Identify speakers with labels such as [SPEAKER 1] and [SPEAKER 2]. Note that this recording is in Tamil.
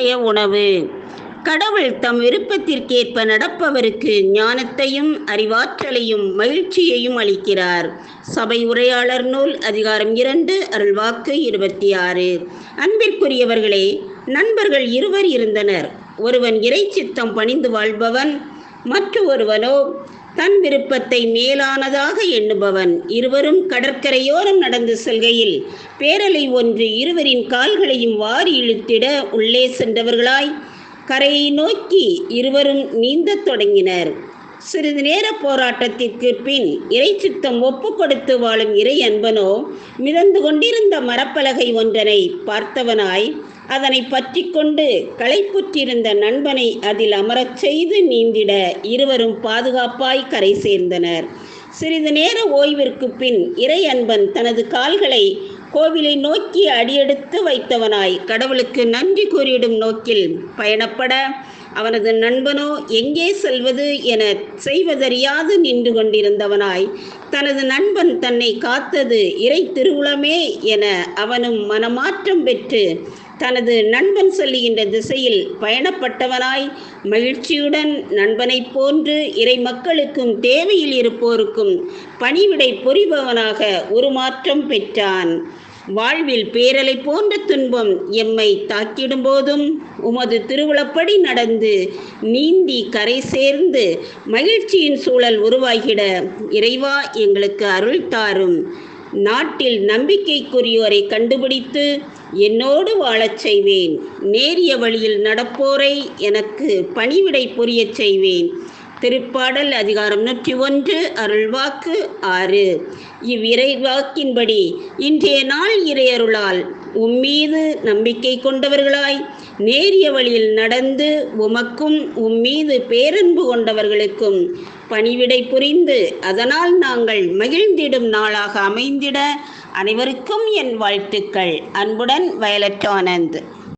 [SPEAKER 1] அதிசய உணவு. கடவுள் தம் விருப்பத்திற்கேற்ப நடப்பவருக்கு ஞானத்தையும் அறிவாற்றலையும் மகிழ்ச்சியையும் அளிக்கிறார். சபை உரையாளர் நூல் அதிகாரம் இரண்டு அருள்வாக்கு இருபத்தி ஆறு அன்பிற்குரியவர்களே நண்பர்கள் இருவர் இருந்தனர். ஒருவன் இறை சித்தம் பணிந்து வாழ்பவன் மற்ற ஒருவனோ தன் விருப்பத்தை மேலானதாக எண்ணுபவன் இருவரும் கடற்கரையோரம் நடந்து செல்கையில் பேரலை ஒன்று இருவரின் கால்களையும் வாரி இழுத்திட உள்ளே சென்றவர்களாய் கரையை நோக்கி இருவரும் நீந்தத் தொடங்கினர். சிறிது நேர போராட்டத்திற்கு பின் இறைச்சித்தம் ஒப்பு கொடுத்து வாழும் இறை அன்பனோ மிதந்து கொண்டிருந்த மரப்பலகை ஒன்றனை பார்த்தவனாய் அதனை பற்றி கொண்டு களைப்புற்றிருந்த நண்பனை அதில் அமரச் செய்து நீந்திட இருவரும் பாதுகாப்பாய் கரை சேர்ந்தனர். சிறிது நேர ஓய்விற்கு பின் இறை அன்பன் தனது கால்களை கோவிலை நோக்கி அடியெடுத்து வைத்தவனாய் கடவுளுக்கு நன்றி கூறிடும் நோக்கில் பயணப்பட அவனது நண்பனோ எங்கே செல்வது என செய்வதறியாது நின்று கொண்டிருந்தவனாய் தனது நண்பன் தன்னை காத்தது இறை திருவுளமே என அவனும் மனமாற்றம் பெற்று தனது நண்பன் சொல்லுகின்ற திசையில் பயணப்பட்டவனாய் மகிழ்ச்சியுடன் நண்பனைப் போன்று இறை மக்களுக்கும் தேவையில் இருப்போருக்கும் பணிவிடை புரிபவனாக உருமாற்றம் பெற்றான். வாழ்வில் பேரலை போன்ற துன்பம் எம்மை தாக்கிடும் போதும் உமது திருவிழப்படி நடந்து நீந்தி கரை சேர்ந்து மகிழ்ச்சியின் சூழல் உருவாகிட இறைவா எங்களுக்கு அருள் தாரும். நாட்டில் நம்பிக்கைக்குரியோரை கண்டுபிடித்து என்னோடு வாழச் செய்வேன். நேரிய வழியில் நடப்போரை எனக்கு பணிவிடை புரியச் செய்வேன். திருப்பாடல் அதிகாரம் நூற்றி ஒன்று அருள்வாக்கு ஆறு. இவ்விரைவாக்கின்படி இன்றைய நாள் இறையருளால் உம்மீது நம்பிக்கை கொண்டவர்களாய் நேரிய வழியில் நடந்து உமக்கும் உம்மீது பேரன்பு கொண்டவர்களுக்கும் பணிவிடை புரிந்து அதனால் நாங்கள் மகிழ்ந்திடும் நாளாக அமைந்திட அனைவருக்கும் என் வாழ்த்துக்கள். அன்புடன் வயலட் ஆனந்த்.